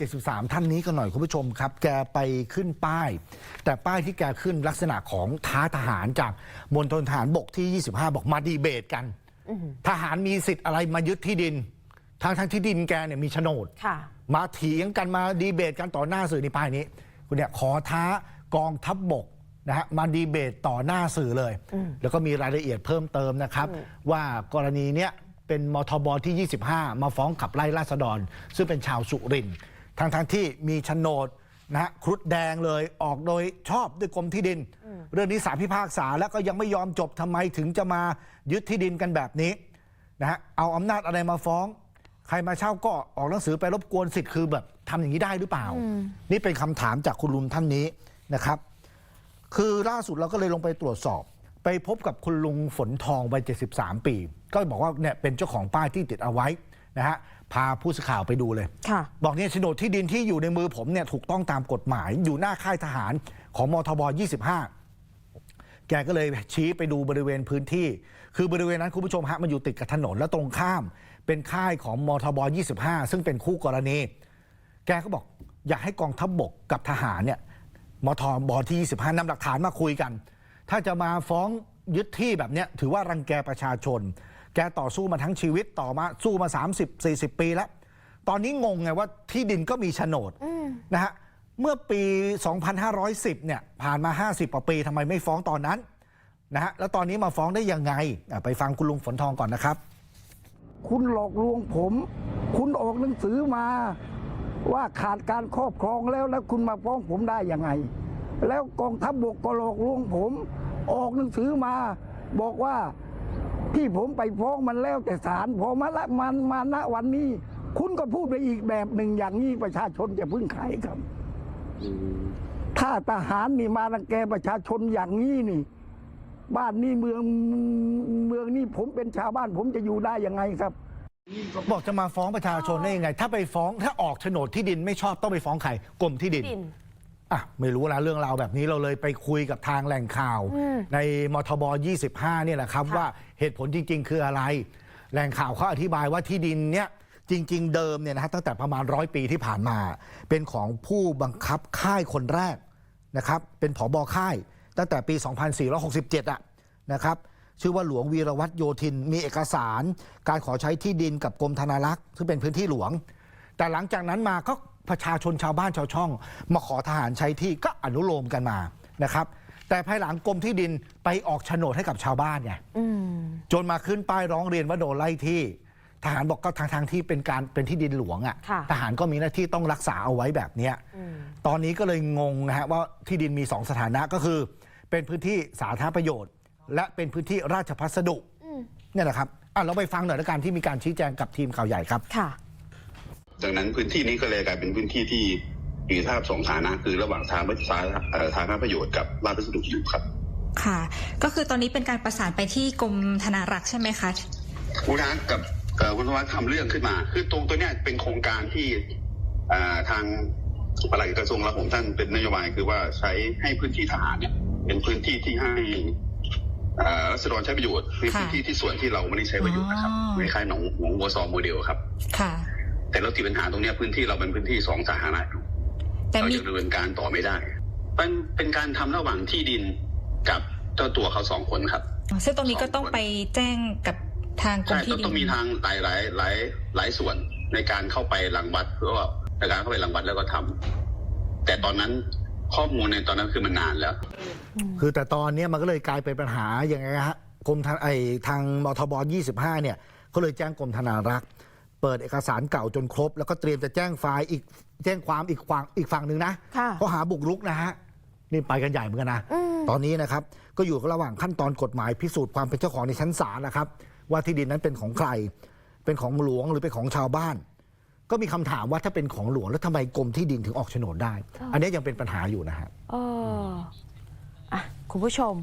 73 ท่านนี้กันหน่อยคุณผู้ชมครับ แกไปขึ้นป้าย แต่ป้ายที่แกขึ้นลักษณะของท้าทหารจากมณฑลทหารบกที่ 25 บอกมาดีเบตกัน ทหารมีสิทธิ์อะไรมายึดที่ดิน ทางทางที่ดินแกเนี่ยมีโฉนดค่ะมาเถียงกันมาดีเบตกันต่อหน้าสื่อในป้ายนี้ คุณเนี่ยขอท้ากองทัพบบกนะฮะมาดีเบตต่อหน้าสื่อเลย แล้วก็มีรายละเอียดเพิ่มเติมนะครับ ว่ากรณีเนี้ยเป็นมทบที่ 25 มาฟ้องขับไล่ราษฎร ซึ่งเป็นชาวสุรินทร์ ทั้งทั้งๆที่มีโฉนดนะฮะครุฑแดงเลยออกโดยชอบด้วยกรมที่ดิน เรื่องนี้สารพิพากษาแล้วก็ยังไม่ยอมจบทำไมถึงจะมายึดที่ดินกันแบบนี้นะฮะเอาอำนาจอะไรมาฟ้อง ใครมาเช่าก็ออกหนังสือไปรบกวนสิทธิ์คือแบบทำอย่างนี้ได้หรือเปล่า นี่เป็นคำถามจากคุณลุงท่านนี้นะครับ คือล่าสุดเราก็เลยลงไปตรวจสอบ ไปพบกับคุณลุงฝนทองวัย73 ปี ก็บอกว่าเนี่ยเป็นเจ้าของป้ายที่ติดเอาไว้ นะฮะพาผู้สื่อข่าวไปดูเลย ค่ะ บอกเนี่ยโฉนดที่ดินที่อยู่ในมือผมเนี่ยถูกต้องตามกฎหมาย อยู่หน้าค่ายทหารของมทบ 25 แกก็เลยชี้ไปดูบริเวณพื้นที่ คือบริเวณนั้นคุณผู้ชมฮะมันอยู่ติดกับถนนและตรงข้าม เป็นค่ายของมทบ 25 ซึ่งเป็นคู่กรณี แกก็บอกอยากให้กองทัพบบกกับทหารเนี่ยมทบที่ 25นำหลักฐานมาคุยกัน ถ้าจะมาฟ้องยึดที่แบบเนี้ยถือว่ารังแกประชาชน แกต่อสู้มาทั้งชีวิตต่อมาสู้มา 30 40 ปีแล้ว ตอนนี้งงไงว่าที่ดินก็มีโฉนดนะฮะเมื่อปี 2510 เนี่ยผ่านมา 50กว่าปีทำไมไม่ฟ้องตอนนั้นนะฮะแล้วตอนนี้มาฟ้องได้ยังไงอะไปฟังคุณลุงฝนทองก่อนนะครับ คุณหลอกลวงผม คุณออกหนังสือมา ว่าขาดการครอบครองแล้วแล้วคุณมาฟ้องผมได้ยังไง แล้วกองทัพบบกก็หลอกลวงผม ออกหนังสือมา บอกว่า ที่ผมไปฟ้องมันแล้วแต่ศาลพอมาละมันมาณวันนี้ คุณก็พูดไปอีกแบบหนึ่งอย่างนี้ประชาชนจะพึ่งใครครับถ้าทหารนี่มารังแกประชาชนอย่างนี้นี่ บ้านนี่เมืองเมืองนี่ผมเป็นชาวบ้าน ผมจะอยู่ได้ยังไงครับ บอกจะมาฟ้องประชาชนได้ยังไง ถ้าไปฟ้องถ้าออกโฉนดที่ดินไม่ชอบต้องไปฟ้องใครกรมที่ดินดิน อะไม่รู้นะเรื่องราวแบบนี้เราเลยไปคุยกับทางแหล่งข่าวอืมในมทบ 25 เนี่ยแหละครับค่ะว่าเหตุผลจริง ๆ คืออะไร แหล่งข่าวเขาอธิบายว่าที่ดินเนี่ยจริง ๆ เดิมเนี่ยนะฮะตั้งแต่ประมาณร้อยปีที่ผ่านมา เป็นของผู้บังคับค่ายคนแรกนะครับ เป็นผอบอค่าย ตั้งแต่ปี 2467อะนะครับชื่อว่าหลวงวีรวัตรโยธินมีเอกสาร การขอใช้ที่ดินกับกรมธนารักษ์ซึ่งเป็นพื้นที่หลวง แต่หลังจากนั้นมาก็ประชาชนชาวบ้านชาวช่อง มาขอทหารใช้ที่ก็อนุโลมกันมานะครับ แต่ภายหลังกรมที่ดินไปออกโฉนดให้กับชาวบ้านไงอืมจนมาขึ้นป้ายร้องเรียนว่าโดนไล่ที่ ทหารบอกก็ทางทางๆที่เป็นการเป็นที่ดินหลวงค่ะอะ่ะ ทหารก็มีหน้าที่ต้องรักษาเอาไว้แบบเนี้ยอืมตอนนี้ก็เลยงงนะฮะว่าที่ดินมีสองสถานะก็คือ เป็นพื้นที่สาธารณประโยชน์ และเป็นพื้นที่ราชพัสดุอืมเนี่ยนะครับอะเราไปฟังหน่อยละกันที่มีการชี้แจงกับทีมข่าวใหญ่ครับค่ะ ดังนั้นพื้นที่นี้ก็เลยกลายเป็นพื้นที่ที่มีสภาพสองฐานะ คือระหว่างทางสาเอ่อทางประโยชน์กับราชพัสดุอยู่ครับ ค่ะ ก็คือตอนนี้เป็นการประสานไปที่กรมธนารักษ์ใช่ไหมคะคุณอากับเอ่อคุณธวัฒน์ทำเรื่องขึ้นมา คือตรงตัวเนี้ยเป็นโครงการที่เอ่อทางปลัดกระทรวงกลาโหมท่านเป็นนโยบายคือว่าใช้ให้พื้นที่ทหารเนี่ย เป็นพื้นที่ที่ให้เอ่อรัษฎรใช้ประโยชน์เป็นค่ะพื้นที่ที่ส่วนที่เราไม่ได้ใช้ประโยชน์นะครับอ๋อคล้ายๆหนองหนองบัวซอโมเดลครับ ค่ะ แต่เราติดปัญหาตรงเนี้ยพื้นที่เราเป็นพื้นที่สองสาธารณะอยู่แต่เรามีจะดำเนินการต่อไม่ได้เป็นเป็นการทำระหว่างที่ดินกับเจ้าตัวเขาสองคนครับซึ่งตรงนี้ก็ต้องไปแจ้งกับทางกรมใช่ที่ต้องดิต้องมีนทางหลายหลายหลายหลายส่วนในการเข้าไปรังวัดเพื่อว่าในการเข้าไปรังวัดแล้วก็ทำแต่ตอนนั้นข้อมูลในตอนนั้นคือมันนานแล้ว คือแต่ตอนเนี้ยมันก็เลยกลายเป็นปัญหาอย่างไงฮะกรมธนไอทางมทบ 25 เนี่ยก็เลยแจ้งกรมธนารักษ์ เปิดเอกสารเก่าจนครบ แล้วก็เตรียมจะแจ้งไฟล์อีกแจ้งความอีกฝั่งอีกฝั่งหนึ่งนะค่ะข้อหาบุกรุกนะฮะนี่ไปกันใหญ่เหมือนกันนะอืม ตอนนี้นะครับก็อยู่ระหว่างขั้นตอนกฎหมายพิสูจน์ความเป็นเจ้าของในชั้นศาลนะครับ ว่าที่ดินนั้นเป็นของใคร เป็นของหลวงหรือเป็นของชาวบ้าน ก็มีคำถามว่าถ้าเป็นของหลวงแล้วทำไมกรมที่ดินถึงออกโฉนดได้ อันนี้ยังเป็นปัญหาอยู่นะฮะ เอออะ คุณผู้ชม